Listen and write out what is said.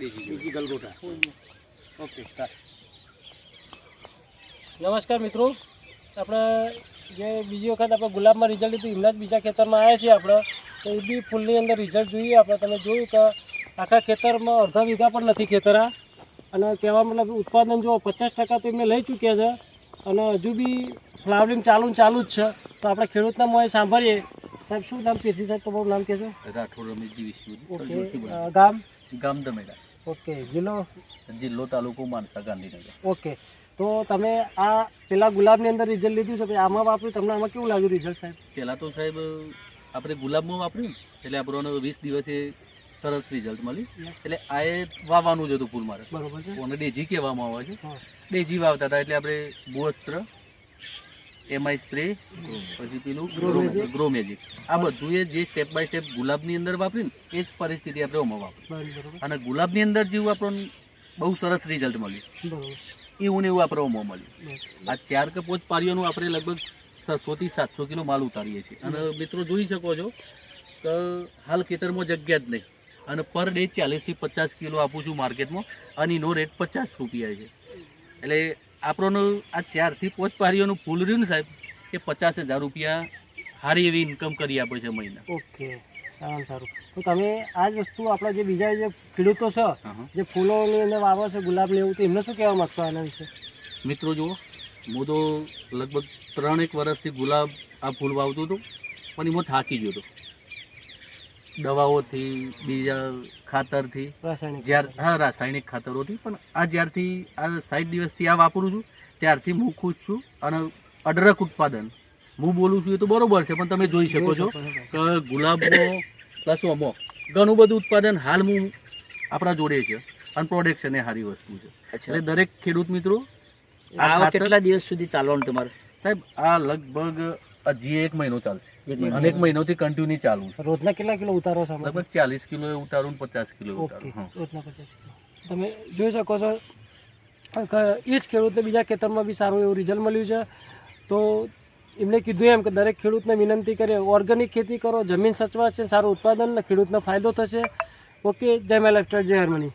દેશી ગલગોટા ઓકે નમસ્કાર મિત્રો. આપણે જે બીજી વખત આપણે ગુલાબમાં રિઝલ્ટ લીધું એમના જ બીજા ખેતરમાં આવ્યા છીએ આપણે. તો એ બી ફૂલની અંદર રિઝલ્ટ જોઈએ. આપણે તમે જોયું કે આખા ખેતરમાં અડધા વીઘા પણ નથી ખેતરા. અને કહેવા મતલબ ઉત્પાદન જો પચાસ ટકા તો એમને લઈ ચૂક્યા છે. અને હજુ બી ફ્લાવરિંગ ચાલુ ચાલુ જ છે. તો આપણે ખેડૂતના મોએ સાંભળીએ. સાહેબ શું નામ પેથી સાહેબ તમારું નામ રાઠોડ રમેશજી વિષ્ણુ ગામ? ગામ દમેડા. ઓકે જિલ્લો? જિલ્લો તાલુકો માનસા ગાંધીનગર. ઓકે તો તમે આ પેલા ગુલાબની અંદર રિઝલ્ટ લીધું છે કે આમાં વાપર્યું તમને આમાં કેવું લાગ્યું રિઝલ્ટ સાહેબ? પહેલાં તો સાહેબ આપણે ગુલાબમાં વાપર્યું એટલે આપણને વીસ દિવસે સરસ રિઝલ્ટ મળ્યું એટલે આ એ વાવવાનું જ હતું ફૂલ મારે. બરોબર છે. કોને ડેજી કહેવામાં આવે છે. ડેજી વાવતા હતા એટલે આપણે બોસ્ત્ર એમઆઈ સ્પ્રે પછી પેલું ગ્રો મેજિક આ બધું એ જે સ્ટેપ બાય સ્ટેપ ગુલાબની અંદર વાપરીને એ જ પરિસ્થિતિ આપણે ઓમાં વાપરી અને ગુલાબની અંદર જેવું આપણને બહુ સરસ રિઝલ્ટ મળ્યું. એવું ને એવું આપણે ઓમાં મળ્યું. આ ચાર કે પોચ પારીઓનું આપણે લગભગ છસો થી સાતસો કિલો માલ ઉતારીએ છીએ. અને મિત્રો જોઈ શકો છો કે હાલ ખેતરમાં જગ્યા જ નહીં. અને પર ડે ચાલીસથી પચાસ કિલો આપું છું માર્કેટમાં. અને એનો રેટ પચાસ રૂપિયા છે. એટલે આપણને આ ચારથી પોચ પારીઓનું ફૂલ રહ્યું ને સાહેબ એ પચાસ હજાર રૂપિયા સારી એવી ઇન્કમ કરી આપે છે મહિના. ઓકે સારું સારું. તો તમે આ જ વસ્તુ આપણા જે બીજા જે ખેડૂતો છે. જે ફૂલોની અંદર વાવે છે ગુલાબ એવું તો એમને શું કહેવા માગશો આના વિશે? મિત્રો જુઓ હું તો લગભગ ત્રણેક વર્ષથી ગુલાબ આ ફૂલ વાવતો હતો પણ એમાં થાકી ગયો હતો. દવાઓથી બીજા ખાતરથી. રાસાયણિક જ્યાર હા રાસાયણિક ખાતરોથી. પણ આ જ્યારથી આ સાઠ દિવસથી આ વાપરું છું ત્યારથી હું ખુશ છું અને અઢળક ઉત્પાદન. હું બોલું છું એ તો બરોબર છે પણ તમે જોઈ શકો છો કે ગુલાબનો પ્લસ અમો ઘણું બધું ઉત્પાદન હાલ હું આપણા જોડે છે અને પ્રોડક્શન એ સારી વસ્તુ છે. એટલે દરેક ખેડૂત મિત્રો આ આ કેટલા દિવસ સુધી ચાલવાનું તમારે? સાહેબ આ લગભગ હજી એક મહિનો ચાલશે. એક મહિનો. અને એક મહિનોથી કન્ટિન્યુ ચાલુ છે. રોજના કેટલા કિલો ઉતારો છો? લગભગ ચાલીસ કિલો એ ઉતારું પચાસ કિલો ઉતારું રોજના પચાસ કિલો. તમે જોઈ શકો છો એ જ ખેડૂતને બીજા ખેતરમાં બી સારું એવું રિઝલ્ટ મળ્યું છે. તો એમને કીધું એમ કે દરેક ખેડૂતને વિનંતી કરે ઓર્ગેનિક ખેતી કરો જમીન સચવાશે સારું ઉત્પાદન ને ખેડૂતને ફાયદો થશે. ઓકે જય લાઈફ જય હાર્મની